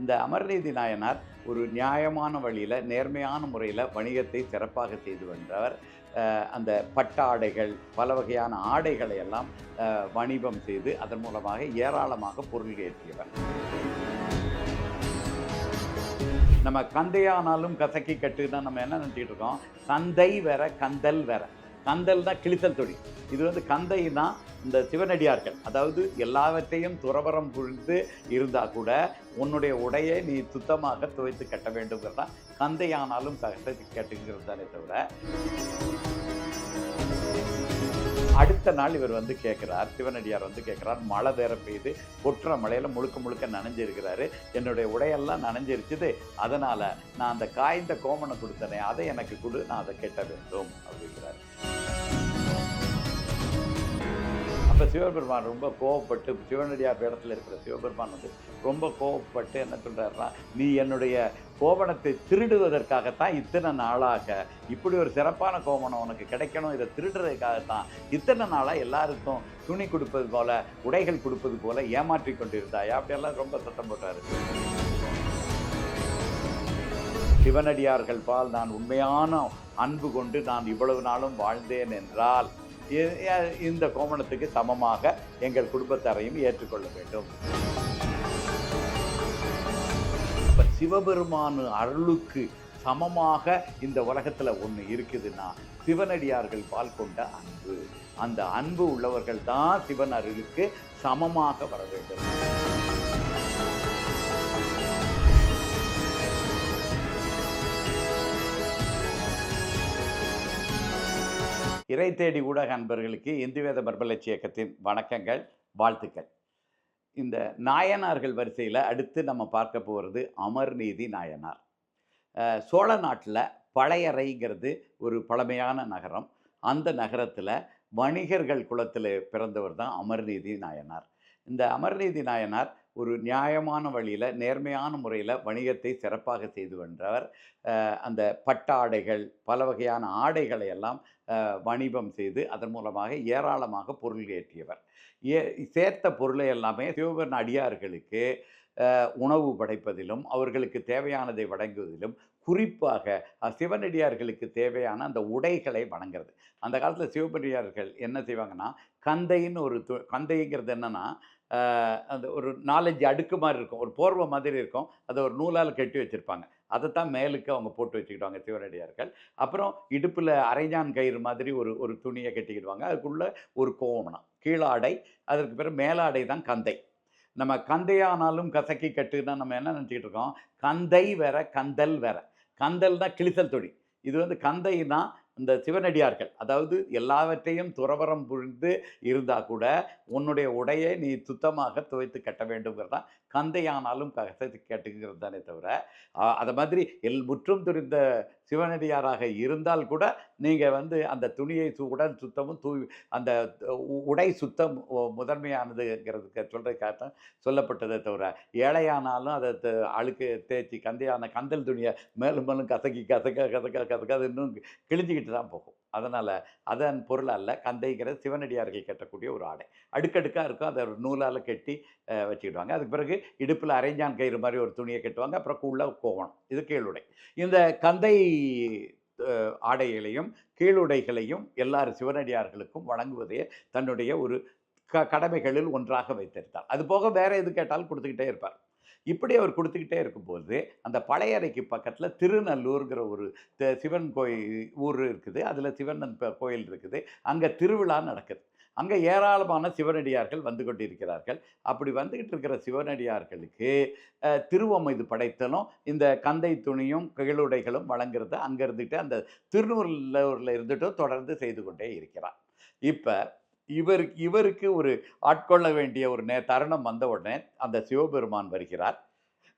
இந்த அமர்நீதி நாயனார் ஒரு நியாயமான வழியில் நேர்மையான முறையில் வணிகத்தை சிறப்பாக செய்து வந்தவர். அந்த அந்த பட்டாடைகள் பல வகையான ஆடைகளை எல்லாம் வணிபம் செய்து அதன் மூலமாக ஏராளமாக பொருள் ஏற்றியவர். நம்ம கந்தையானாலும் கசக்கி கட்டுன்னா நம்ம என்ன நினச்சிக்கிட்டு இருக்கோம்? கந்தை வேற கந்தல் வேற. கந்தல் தான் கிழித்தல் தொழில் இது வந்து கந்தைனா இந்த சிவனடியார்கள். அதாவது எல்லாவற்றையும் துறவரம் புரிந்து இருந்தால் கூட உன்னுடைய உடையை நீ சுத்தமாக துவைத்து கட்ட வேண்டுங்கிறதான் தான் கந்தையானாலும் கசக்கி கட்டுங்கிறது தானே தவிர. அடுத்த நாள் இவர் வந்து கேட்குறார் சிவனடியார் வந்து கேட்குறார் மழை வேற பெய்யுது கொட்டுற மழையில் முழுக்க முழுக்க நனைஞ்சிருக்கிறாரு. என்னுடைய உடையெல்லாம் நனைஞ்சிருச்சுது அதனால் நான் அந்த காய்ந்த கோமனை கொடுத்தனே அதை எனக்கு கொடு நான் அதை கெட்ட வேண்டும் அப்படிங்கிறார். அப்போ சிவபெருமான் ரொம்ப கோவப்பட்டு சிவனடியார் இடத்துல இருக்கிற சிவபெருமான் வந்து ரொம்ப கோவப்பட்டு என்ன சொல்கிறாருன்னா நீ என்னுடைய கோவணத்தை திருடுவதற்காகத்தான் இத்தனை நாளாக இப்படி ஒரு சிறப்பான கோவணம் உனக்கு கிடைக்கணும் இதை திருடுறதுக்காகத்தான் இத்தனை நாளாக எல்லாருக்கும் துணி கொடுப்பது போல உடைகள் கொடுப்பது போல ஏமாற்றி கொண்டிருந்தாயா? அப்படியெல்லாம் ரொம்ப சத்தம் போட்டார். சிவனடியார்கள் பால் நான் உண்மையான அன்பு கொண்டு நான் இவ்வளவு நாளும் வாழ்ந்தேன் என்றால் இந்த கோமணத்துக்கு சமமாக எங்கள் குடும்பத்தாரையும் ஏற்றுக்கொள்ள வேண்டும். இப்போ சிவபெருமான் அருளுக்கு சமமாக இந்த உலகத்தில் ஒன்று இருக்குதுன்னா சிவனடியார்கள் பால் கொண்ட அன்பு. அந்த அன்பு உள்ளவர்கள் தான் சிவன் அருளுக்கு சமமாக வர வேண்டும். இறை தேடி ஊடக அன்பர்களுக்கு இந்து வேத மர்மலட்சி இயக்கத்தின் வணக்கங்கள் வாழ்த்துக்கள். இந்த நாயனார்கள் வரிசையில் அடுத்து நம்ம பார்க்க போகிறது அமர்நீதி நாயனார். சோழ நாட்டில் பழையறைங்கிறது ஒரு பழமையான நகரம். அந்த நகரத்தில் வணிகர்கள் குலத்தில் பிறந்தவர் தான் அமர்நீதி நாயனார். இந்த அமர்நீதி நாயனார் ஒரு நியாயமான வழியில் நேர்மையான முறையில் வணிகத்தை சிறப்பாக செய்து வந்தவர் அந்த பட்டாடைகள் பல வகையான ஆடைகளை எல்லாம் வணிபம் செய்து அதன் மூலமாக ஏராளமாக பொருள் ஏற்றியவர். ஏ சேர்த்த பொருளை எல்லாமே சிவபெரும அடியார்களுக்கு உணவு படைப்பதிலும் அவர்களுக்கு தேவையானதை வழங்குவதிலும் குறிப்பாக சிவனடியார்களுக்கு தேவையான அந்த உடைகளை வணங்குறது. அந்த காலத்தில் சிவபெரியார்கள் என்ன செய்வாங்கன்னா கந்தைன்னு ஒரு து கந்தைங்கிறது என்னென்னா அந்த ஒரு நாலஞ்சு அடுக்கு மாதிரி இருக்கும். ஒரு போர்வை மாதிரி இருக்கும். அதை ஒரு நூலால் கட்டி வச்சுருப்பாங்க. அதைத்தான் மேலுக்கு அவங்க போட்டு வச்சுக்கிடுவாங்க சிவனடியார்கள். அப்புறம் இடுப்பில் அரைஞ்சான் கயிறு மாதிரி ஒரு ஒரு துணியை கட்டிக்கிடுவாங்க. அதுக்குள்ளே ஒரு கோவணம். கீழாடை அதற்கு பிறகு மேலாடை தான் கந்தை. நம்ம கந்தையானாலும் கசக்கி கட்டுன்னா நம்ம என்ன நினச்சிக்கிட்டு இருக்கோம்? கந்தை வேற கந்தல் வேற. கந்தல் தான் கிழிசல் தொடி இது வந்து கந்தைனா இந்த சிவனடியார்கள். அதாவது எல்லாவற்றையும் துறவரம் புரிந்து இருந்தால் கூட உன்னுடைய உடையை நீ சுத்தமாக துவைத்து கட்ட வேண்டுங்கிறது தான். கந்தையானாலும் கசத்து கேட்டுங்கிறது தானே தவிர அதை மாதிரி எல் முற்றும் துரிந்த சிவனடியாராக இருந்தால் கூட நீங்கள் வந்து அந்த துணியை சு உடல் சுத்தமும் தூய் அந்த உ- உடை சுத்தம் முதன்மையானதுங்கிறதுக்கு சொல்கிறதுக்காகத்தான் சொல்லப்பட்டதே தவிர ஏழையானாலும் அதை அழுக்கு தேய்ச்சி கந்தையான கந்தல் துணியை மேலும் மேலும் கசக்கி கசக்க கசக்க கசக்க அது இன்னும் கிழிஞ்சிக்கிட்டு தான் போகும். அதனால் அதன் பொருள் அல்ல கந்தைங்கிற சிவனடியார்கள் கட்டக்கூடிய ஒரு ஆடை. அடுக்கடுக்காக இருக்கும் அதை ஒரு நூலால் கட்டி வச்சுக்கிடுவாங்க. அதுக்கு பிறகு இடுப்பில் அரைஞ்சான் கயிறு மாதிரி ஒரு துணியை கட்டுவாங்க. அப்புறம் உள்ள கோவணம். இது கீழுடை. இந்த கந்தை ஆடைகளையும் கீழுடைகளையும் எல்லாரும் சிவனடியார்களுக்கும் வழங்குவதே தன்னுடைய ஒரு க கடமைகளில் ஒன்றாக வைத்திருந்தார். அது போக வேற எது கேட்டாலும் கொடுத்துக்கிட்டே இருப்பார். இப்படி அவர் கொடுத்துக்கிட்டே இருக்கும்போது அந்த பழையறைக்கு பக்கத்தில் திருநல்லூர்ங்கிற ஒரு த- சிவன் கோயில் ஊர் இருக்குது. அதில் சிவன் கோயில் இருக்குது. அங்கே திருவிழா நடக்குது. அங்கே ஏராளமான சிவனடியார்கள் வந்து கொண்டிருக்கிறார்கள். அப்படி வந்துக்கிட்டு இருக்கிற சிவனடியார்களுக்கு அஹ், திருவம் இது படைத்தலும் இந்த கந்தை துணியும் கீழுடைகளும் வழங்குறத அங்கே இருந்துட்டு அந்த திருநூரில் இருந்துட்டும் தொடர்ந்து செய்து கொண்டே இருக்கிறார். இப்போ இவர் இவருக்கு ஒரு ஆட்கொள்ள வேண்டிய ஒரு நே தருணம் வந்த உடனே அந்த சிவபெருமான் வருகிறார்.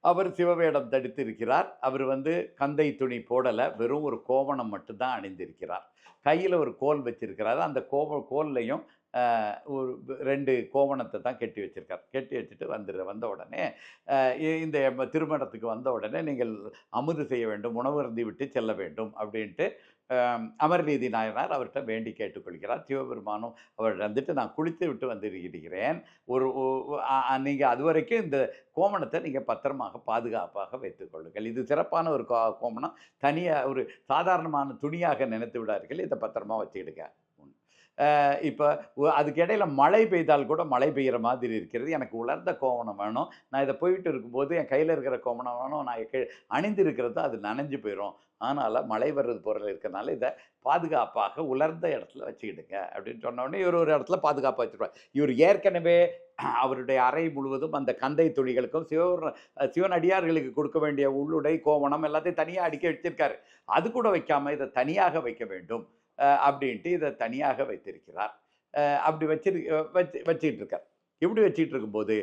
அவர் சிவவேடம் தடித்து இருக்கிறார் அவர் வந்து கந்தை துணி போடலை வெறும் ஒரு கோவணம் மட்டும்தான் அணிந்திருக்கிறார். கையில் ஒரு கோல் வச்சிருக்கிறாரு. அந்த கோவ கோல்லையும் ஒரு ரெண்டு கோவணத்தை தான் கெட்டி வச்சிருக்கார். கட்டி வச்சுட்டு வந்துடு வந்த உடனே இந்த திருமணத்துக்கு வந்த உடனே நீங்கள் அமுது செய்ய வேண்டும் உணவு அருந்தி விட்டு செல்ல வேண்டும் அப்படின்ட்டு அமர்நீதி நாயனார் அவர்கிட்ட வேண்டி கேட்டுக்கொள்கிறார். சிவபெருமானும் அவர் வந்துட்டு நான் குளித்து விட்டு வந்திருக்கிறேன். ஒரு நீங்கள் அது வரைக்கும் இந்த கோமணத்தை நீங்கள் பத்திரமாக பாதுகாப்பாக வைத்துக்கொள்ளுங்கள் இது சிறப்பான ஒரு கோ கோமணம். தனியாக ஒரு சாதாரணமான துணியாக நினைத்து விடாதீர்கள். இதை பத்திரமாக வச்சுக்கிடுங்க. இப்போ அதுக்கு மழை பெய்தால் கூட மழை பெய்கிற மாதிரி இருக்கிறது. எனக்கு உலர்ந்த கோவணம் வேணும். நான் இதை போயிட்டு இருக்கும்போது என் கையில் இருக்கிற கோவணம் வேணும். நான் அணிந்திருக்கிறது அது நனைஞ்சு போயிடும் ஆனால் மழை வர்றது பொருள் இருக்கிறனால இதை பாதுகாப்பாக உலர்ந்த இடத்துல வச்சுக்கிடுங்க அப்படின்னு சொன்ன உடனே இவர் ஒரு இடத்துல பாதுகாப்பாக வச்சுருவார். இவர் ஏற்கனவே அவருடைய அறை முழுவதும் அந்த கந்தை துணிகளுக்கும் சிவ சிவனடியார்களுக்கு கொடுக்க வேண்டிய உள்ளுடை கோவணம் எல்லாத்தையும் தனியாக அடிக்க வச்சிருக்காரு. அது கூட வைக்காமல் இதை தனியாக வைக்க வேண்டும் அப்படின்ட்டு இதை தனியாக வைத்திருக்கிறார். அப்படி வச்சிரு வச்சு வச்சுக்கிட்டு இருக்கார். இப்படி வச்சுக்கிட்டு இருக்கும்போது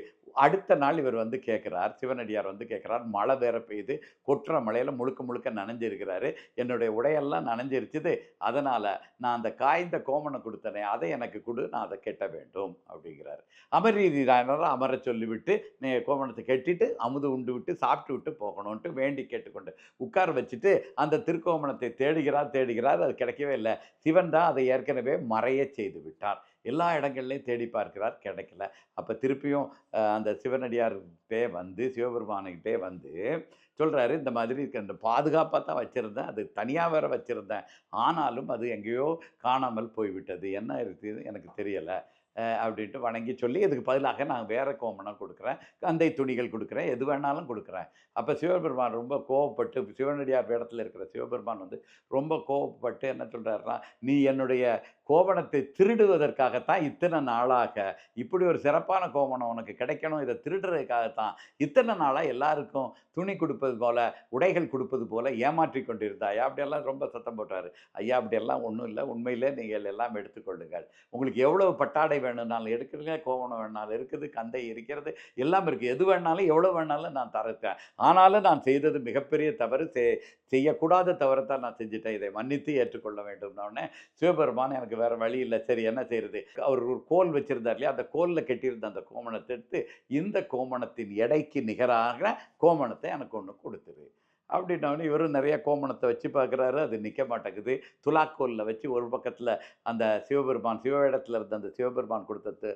அடுத்த நாள் இவர் வந்து கேட்குறார் சிவனடியார் வந்து கேட்குறார் மழை வேற பெய்யுது கொட்டுற மழையில் முழுக்க முழுக்க நனைஞ்சிருக்கிறாரு. என்னுடைய உடையெல்லாம் நனைஞ்சிருச்சுது அதனால் நான் அந்த காய்ந்த கோமணம் கொடுத்தனே அதை எனக்கு கொடு நான் அதை கெட்ட வேண்டும் அப்படிங்கிறார். அமரீதி அமர சொல்லிவிட்டு நீ கோமணத்தை கெட்டிட்டு அமுது உண்டு விட்டு சாப்பிட்டு விட்டு போகணும்ன்ட்டு வேண்டி கேட்டுக்கொண்டு உட்கார வச்சுட்டு அந்த திருக்கோமணத்தை தேடுகிறார் தேடுகிறார் அது கிடைக்கவே இல்லை. சிவன் தான் அதை ஏற்கனவே மறைய செய்து விட்டார். எல்லா இடங்கள்லையும் தேடி பார்க்கிறார். கிடைக்கல. அப்போ திருப்பியும் அந்த சிவனடியார்கிட்டே வந்து சிவபெருமானுக்கிட்டே வந்து சொல்கிறாரு இந்த மாதிரி அந்த பாதுகாப்பாக தான் வச்சுருந்தேன். அது தனியாக வேற வச்சுருந்தேன். ஆனாலும் அது எங்கேயோ காணாமல் போய்விட்டது. என்ன இருக்குது? எனக்கு தெரியலை. அப்படின்ட்டு வணங்கி சொல்லி இதுக்கு பதிலாக நான் வேறு கோமணம் கொடுக்குறேன். கந்தை துணிகள் கொடுக்குறேன். எது வேணாலும் கொடுக்குறேன். அப்போ சிவபெருமான் ரொம்ப கோவப்பட்டு சிவனடியார் இடத்துல இருக்கிற சிவபெருமான் வந்து ரொம்ப கோவப்பட்டு என்ன சொல்கிறாருன்னா நீ என்னுடைய கோவணத்தை திருடுவதற்காகத்தான் இத்தனை நாளாக இப்படி ஒரு சிறப்பான கோவணம் உனக்கு கிடைக்கணும் இதை திருடுறதுக்காகத்தான் இத்தனை நாளாக எல்லாருக்கும் துணி கொடுப்பது போல உடைகள் கொடுப்பது போல ஏமாற்றி கொண்டிருந்தாயா? அப்படியெல்லாம் ரொம்ப சத்தம் போட்டார். ஐயா அப்படியெல்லாம் ஒன்றும் இல்லை. உண்மையிலே நீங்கள் எல்லாம் எடுத்துக்கொள்ளுங்கள். உங்களுக்கு எவ்வளவு பட்டாடை வேணும்னாலும் எடுக்கிறீங்க கோவணம் வேணாலும் இருக்குது கந்தை இருக்கிறது எல்லாம் இருக்குது எது வேணாலும் எவ்வளோ வேணாலும் நான் தரத்தேன் ஆனாலும் நான் செய்தது மிகப்பெரிய தவறு செய் செய்யக்கூடாத தான் நான் செஞ்சுட்டேன். இதை மன்னித்து ஏற்றுக்கொள்ள வேண்டும்னோடனே சிவபெருமான் எனக்கு வேறு வழி இல்லை. சரி என்ன செய்யறது அவர் ஒரு கோல் வச்சிருந்தார் இல்லையா? அந்த கோலில் கட்டியிருந்த அந்த கோமணத்தை எடுத்து இந்த கோமணத்தின் எடைக்கு நிகராக கோமணத்தை எனக்கு ஒன்று கொடுத்துரு. அப்படின்னோடனே இவரும் நிறைய கோமணத்தை வச்சு பார்க்குறாரு. அது நிற்க மாட்டேங்குது. துலாக்கோலில் வச்சு ஒரு பக்கத்தில் அந்த சிவபெருமான் சிவ இடத்துல இருந்த அந்த சிவபெருமான் கொடுத்த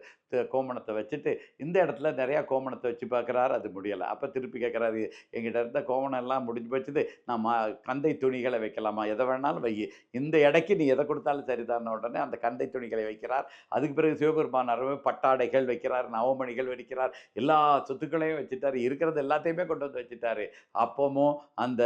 கோமணத்தை வச்சுட்டு இந்த இடத்துல நிறையா கோமணத்தை வச்சு பார்க்குறாரு. அது முடியலை. அப்போ திருப்பி கேட்குறாரு எங்கிட்ட இருந்த கோமணம் எல்லாம் முடிஞ்சு போச்சுது. நான் கந்தை துணிகளை வைக்கலாமா? எதை வேணாலும் வை. இந்த இடைக்கு நீ எதை கொடுத்தாலும் சரிதான உடனே அந்த கந்தை துணிகளை வைக்கிறார். அதுக்கு பிறகு சிவபெருமான் அறவே பட்டாடைகள் வைக்கிறார் நவமணிகள் வைக்கிறார் எல்லா சொத்துக்களையும் வச்சுட்டாரு. இருக்கிறது எல்லாத்தையுமே கொண்டு வந்து வச்சுட்டாரு. அப்பமும் அந்த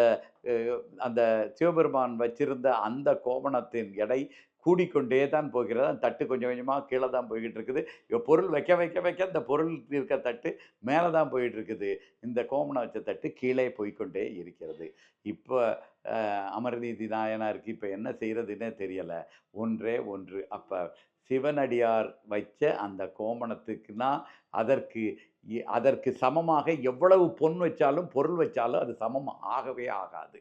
அந்த சிவபெருமான் வச்சிருந்த அந்த கோமணத்தின் எடை கூடிக்கொண்டே தான் போகிறது. அந்த தட்டு கொஞ்சம் கொஞ்சமாக கீழே தான் போய்கிட்டு இருக்குது. இப்போ பொருள் வைக்க வைக்க வைக்க இந்த பொருள் இருக்க தட்டு மேலே தான் போயிட்டு இருக்குது. இந்த கோமணம் வச்ச தட்டு கீழே போய்க்கொண்டே இருக்கிறது. இப்போ அமர்நீதி நாயனாருக்கு இப்போ என்ன செய்கிறதுன்னே தெரியலை. ஒன்றே ஒன்று. அப்போ சிவனடியார் வைச்ச அந்த கோமணத்துக்குன்னா அதற்கு அதற்கு சமமாக எவ்வளவு பொன் வச்சாலும் பொருள் வச்சாலும் அது சமம் ஆகவே ஆகாது.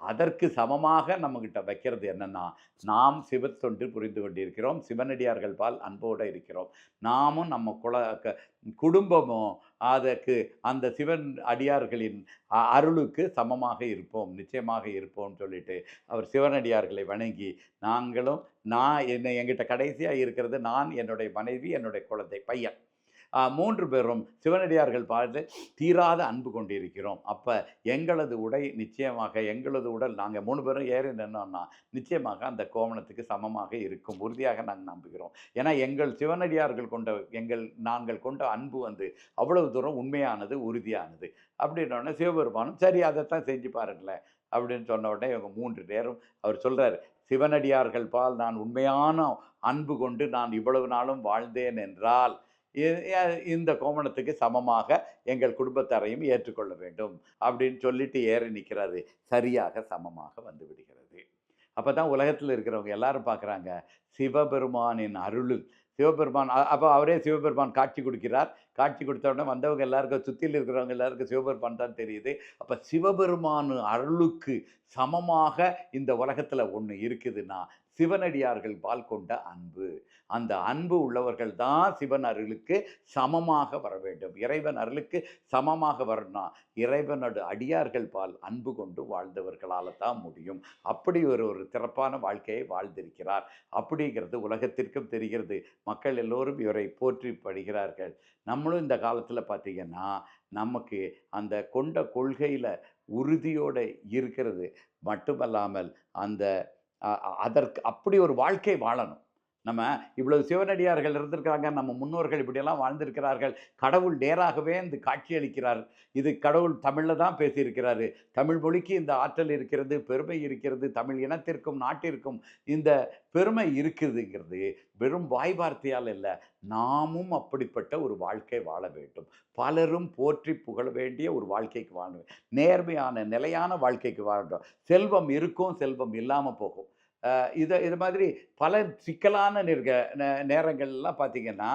அதற்கு சமமாக நம்மக்கிட்ட வைக்கிறது என்னன்னா நாம் சிவத்தொன்று புரிந்து கொண்டிருக்கிறோம் சிவனடியார்கள் பால் அன்போடு இருக்கிறோம். நாமும் நம்ம குல க- குடும்பமும் அதற்கு அந்த சிவன் அடியார்களின் அ- அருளுக்கு சமமாக இருப்போம் நிச்சயமாக இருப்போம்னு சொல்லிட்டு அவர் சிவனடியார்களை வணங்கி நாங்களும் நான் என்ன எங்கிட்ட கடைசியாக இருக்கிறது நான் என்னுடைய மனைவி என்னுடைய குழந்தை பையன். மூன்று பேரும் சிவனடியார்கள் பார்த்து தீராத அன்பு கொண்டிருக்கிறோம். அப்போ எங்களது உடை நிச்சயமாக எங்களது உடல் நாங்கள் மூணு பேரும் ஏறி நின்னோம்னா நிச்சயமாக அந்த கோவணத்துக்கு சமமாக இருக்கும். உறுதியாக நாங்கள் நம்புகிறோம். ஏன்னா எங்கள் சிவனடியார்கள் கொண்ட எங்கள் நாங்கள் கொண்ட அன்பு வந்து அவ்வளவு தூரம் உண்மையானது உறுதியானது. அப்படின்னோடனே சிவபெருமானும் சரி அதைத்தான் செஞ்சு பாருங்களேன். அப்படின்னு சொன்ன உடனே இவங்க மூன்று நேரம் அவர் சொல்கிறார் சிவனடியார்கள் பால் நான் உண்மையான அன்பு கொண்டு நான் இவ்வளவு நாளும் வாழ்ந்தேன் என்றால் இந்த கோமணத்துக்கு சமமாக எங்கள் குடும்பத்தாரையும் ஏற்றுக்கொள்ள வேண்டும் அப்படின்னு சொல்லிட்டு ஏறி நிற்கிறது சரியாக சமமாக வந்து விடுகிறது. அப்போ தான் உலகத்தில் இருக்கிறவங்க எல்லாரும் பார்க்குறாங்க சிவபெருமானின் அருள் சிவபெருமான் அப்போ அவரே சிவபெருமான் காட்சி கொடுக்கிறார். காட்சி கொடுத்த உடனே வந்தவங்க எல்லாருக்கும் சுற்றியில் இருக்கிறவங்க எல்லாருக்கும் சிவபெருமான் தான் தெரியுது. அப்போ சிவபெருமான் அருளுக்கு சமமாக இந்த உலகத்தில் ஒன்று இருக்குதுன்னா சிவனடியார்கள் பால் கொண்ட அன்பு. அந்த அன்பு உள்ளவர்கள் தான் சிவன் அருளுக்கு சமமாக வர வேண்டும். இறைவன் அருளுக்கு சமமாக வரணும் இறைவனோட அடியார்கள் பால் அன்பு கொண்டு வாழ்ந்தவர்களால் தான் முடியும். அப்படி ஒரு ஒரு சிறப்பான வாழ்க்கையை வாழ்ந்திருக்கிறார். அப்படிங்கிறது உலகத்திற்கும் தெரிகிறது. மக்கள் எல்லோரும் இவரை போற்றி படுகிறார்கள். நம்மளும் இந்த காலத்தில் பார்த்திங்கன்னா நமக்கு அந்த கொண்ட கொள்கையில் உறுதியோடு இருக்கிறது. மட்டுமல்லாமல் அந்த அதற்கு அப்படி ஒரு வாழ்க்கை வாழணும். நம்ம இவ்வளவு சிவனடியார்கள் இருந்திருக்கிறாங்க நம்ம முன்னோர்கள் இப்படியெல்லாம் வாழ்ந்திருக்கிறார்கள். கடவுள் நேராகவே இந்த காட்சி அளிக்கிறார் இது கடவுள் தமிழில் தான் பேசியிருக்கிறாரு. தமிழ் மொழிக்கு இந்த ஆற்றல் இருக்கிறது பெருமை இருக்கிறது தமிழ் இனத்திற்கும் நாட்டிற்கும் இந்த பெருமை இருக்குதுங்கிறது வெறும் வாய் வார்த்தையால் இல்லை நாமும் அப்படிப்பட்ட ஒரு வாழ்க்கை வாழ வேண்டும். பலரும் போற்றி புகழ வேண்டிய ஒரு வாழ்க்கைக்கு வாழ நேர்மையான நிலையான வாழ்க்கைக்கு வாழணும் செல்வம் இருக்கும் செல்வம் இல்லாமல் போகும். இதை இது மாதிரி பல சிக்கலான நிற்க நே- நேரங்கள்லாம் பார்த்தீங்கன்னா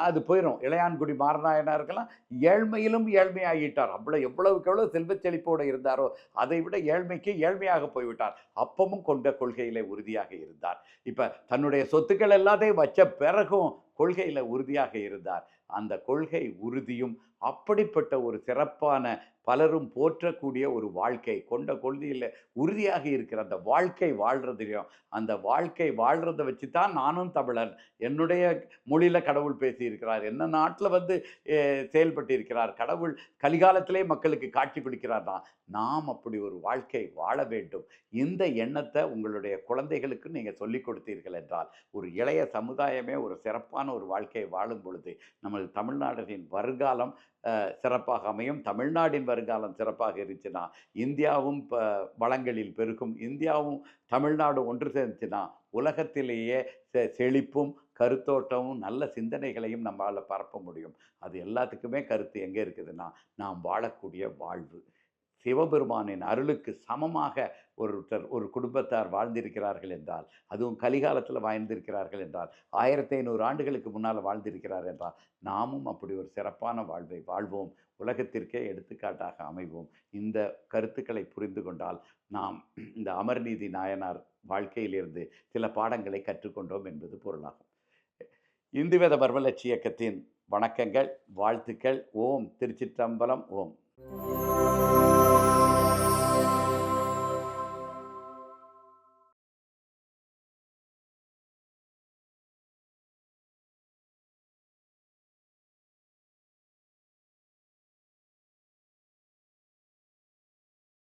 அது போயிடும் இளையான்குடி மாரநாயனாருக்கெல்லாம் ஏழ்மையிலும் ஏழ்மையாகிட்டார். அவ்வளோ எவ்வளவுக்கு எவ்வளோ செல்வச் செழிப்போடு இருந்தாரோ அதை விட ஏழ்மைக்கு ஏழ்மையாக போய்விட்டார். அப்பமும் கொண்ட கொள்கையில உறுதியாக இருந்தார். இப்போ தன்னுடைய சொத்துக்கள் எல்லாத்தையும் வச்ச பிறகும் கொள்கையில் உறுதியாக இருந்தார். அந்த கொள்கை உறுதியும் அப்படிப்பட்ட ஒரு சிறப்பான பலரும் போற்றக்கூடிய ஒரு வாழ்க்கை. கொண்ட கொள்கையில் உறுதியாக இருக்கிற அந்த வாழ்க்கை வாழ்கிறதுலையும் அந்த வாழ்க்கை வாழ்கிறத வச்சு தான் நானும் தமிழன். என்னுடைய மொழியில் கடவுள் பேசியிருக்கிறார். என்ன நாட்டில் வந்து செயல்பட்டு இருக்கிறார் கடவுள் கலிகாலத்திலே மக்களுக்கு காட்சி கொடுக்கிறார்னா நாம் அப்படி ஒரு வாழ்க்கை வாழ வேண்டும். இந்த எண்ணத்தை உங்களுடைய குழந்தைகளுக்கு நீங்கள் சொல்லிக் கொடுத்தீர்கள் என்றால் ஒரு இளைய சமுதாயமே ஒரு சிறப்பான ஒரு வாழ்க்கையை வாழும் பொழுது நமது தமிழ்நாட்டின் வருங்காலம் சிறப்பாக அமையும். தமிழ்நாட்டின் வருங்காலம் சிறப்பாக இருந்துச்சுன்னா இந்தியாவும் ப வளங்களில் பெருகும். இந்தியாவும் தமிழ்நாடும் ஒன்று சேர்ந்துச்சுன்னா உலகத்திலேயே செ செழிப்பும் கருத்தோட்டமும் நல்ல சிந்தனைகளையும் நம்மளால் பரப்ப முடியும். அது எல்லாத்துக்குமே கருத்து எங்கே இருக்குதுன்னா நாம் வாழக்கூடிய வாழ்வு. சிவபெருமானின் அருளுக்கு சமமாக ஒருத்தர் ஒரு குடும்பத்தார் வாழ்ந்திருக்கிறார்கள் என்றால் அதுவும் கலிகாலத்தில் வாழ்ந்திருக்கிறார்கள் என்றால் ஆயிரத்தி ஐநூறு ஆண்டுகளுக்கு முன்னால் வாழ்ந்திருக்கிறார் என்றால் நாமும் அப்படி ஒரு சிறப்பான வாழ்வை வாழ்வோம். உலகத்திற்கே எடுத்துக்காட்டாக அமைவோம். இந்த கருத்துக்களை புரிந்து கொண்டால் நாம் இந்த அமர்நீதி நாயனார் வாழ்க்கையிலிருந்து சில பாடங்களை கற்றுக்கொண்டோம் என்பது பொருளாகும். இந்துவேத பர்மலட்சி இயக்கத்தின் வணக்கங்கள் வாழ்த்துக்கள். ஓம் திருச்சிற்றம்பலம். ஓம்.